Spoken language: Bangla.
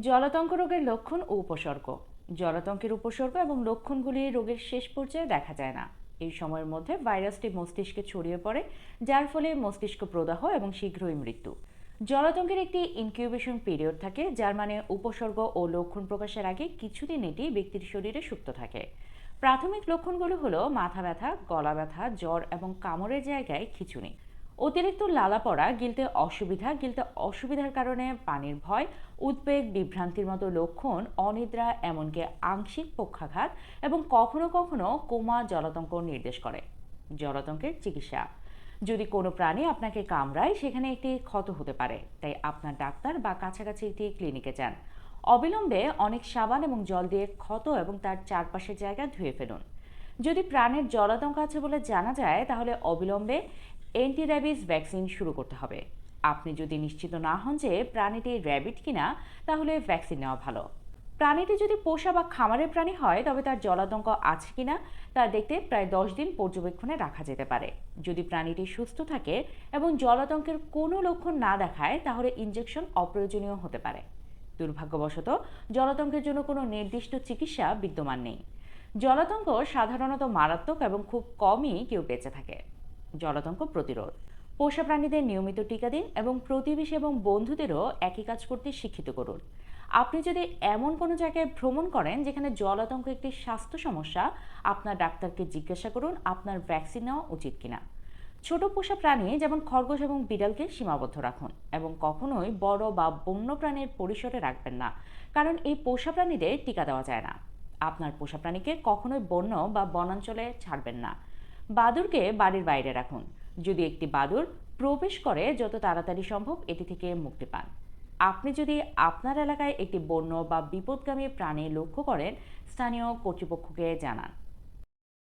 জলাতঙ্ক রোগের লক্ষণ ও উপসর্গ। জলাতঙ্কের উপসর্গ এবং লক্ষণগুলি রোগের শেষ পর্যায়ে দেখা যায় না। এই সময়ের মধ্যে ভাইরাসটি মস্তিষ্কে ছড়িয়ে পড়ে, যার ফলে মস্তিষ্ক প্রদাহ এবং শীঘ্রই মৃত্যু। জলাতঙ্কের একটি ইনকিউবেশন পিরিয়ড থাকে, যার মানে উপসর্গ ও লক্ষণ প্রকাশের আগে কিছুদিন এটি ব্যক্তির শরীরে সুপ্ত থাকে। প্রাথমিক লক্ষণগুলো হলো মাথা ব্যথা, গলা ব্যথা, জ্বর এবং কামড়ের জায়গায় খিঁচুনি। অতিরিক্ত লালা পড়া, গিলতে অসুবিধা, গিলতে অসুবিধার কারণে পানির ভয়, উদ্বেগ, বিভ্রান্তির মতো লক্ষণ, অনিদ্রা, এমনকি আংশিক পক্ষাঘাত এবং কখনো কখনো কোমা জলাতঙ্ক নির্দেশ করে। জলাতঙ্কের চিকিৎসা। যদি কোনো প্রাণী আপনাকে কামড়ায়, সেখানে একটি ক্ষত হতে পারে। তাই আপনার ডাক্তার বা কাছাকাছি একটি ক্লিনিকে যান। অবিলম্বে অনেক সাবান এবং জল দিয়ে ক্ষত এবং তার চারপাশের জায়গা ধুয়ে ফেলুন। যদি প্রাণের জলাতঙ্ক আছে বলে জানা যায়, তাহলে অবিলম্বে অ্যান্টি র্যাবিস ভ্যাকসিন শুরু করতে হবে। আপনি যদি নিশ্চিত না হন যে প্রাণীটি র্যাবিট কিনা, তাহলে ভ্যাকসিন নেওয়া ভালো। প্রাণীটি যদি পোষা বা খামারের প্রাণী হয়, তবে তার জলাতঙ্ক আছে কিনা, তা দেখতে প্রায় দশ দিন পর্যবেক্ষণে রাখা যেতে পারে। যদি প্রাণীটি সুস্থ থাকে এবং জলাতঙ্কের কোনো লক্ষণ না দেখায়, তাহলে ইনজেকশন অপ্রয়োজনীয় হতে পারে। দুর্ভাগ্যবশত, জলাতঙ্কের জন্য কোনো নির্দিষ্ট চিকিৎসা বিদ্যমান নেই। জলাতঙ্ক সাধারণত মারাত্মক এবং খুব কমই কেউ বেঁচে থাকে। জলাতঙ্ক প্রতিরোধ। পোষা প্রাণীদের নিয়মিত টিকা দিন এবং প্রতিবেশী এবং বন্ধুদেরও একই কাজ করতে শিক্ষিত করুন। আপনি যদি এমন কোনো জায়গায় ভ্রমণ করেন যেখানে জলাতঙ্ক একটি স্বাস্থ্য সমস্যা, আপনার ডাক্তারকে জিজ্ঞাসা করুন আপনার ভ্যাকসিন নেওয়া উচিত কিনা। ছোট পোষা প্রাণী যেমন খরগোশ এবং বিড়ালকে সীমাবদ্ধ রাখুন এবং কখনোই বড় বা বন্য প্রাণীর পরিসরে রাখবেন না, কারণ এই পোষা প্রাণীদের টিকা দেওয়া যায় না। আপনার পোষা প্রাণীকে কখনোই বন্য বা বনাঞ্চলে ছাড়বেন না। বাদুরকে বাড়ির বাইরে রাখুন। যদি একটি বাদুর প্রবেশ করে, যত তাড়াতাড়ি সম্ভব এটি থেকে মুক্তি পান। আপনি যদি আপনার এলাকায় একটি বন্য বা বিপদগামী প্রাণী লক্ষ্য করেন, স্থানীয় কর্তৃপক্ষকে জানান।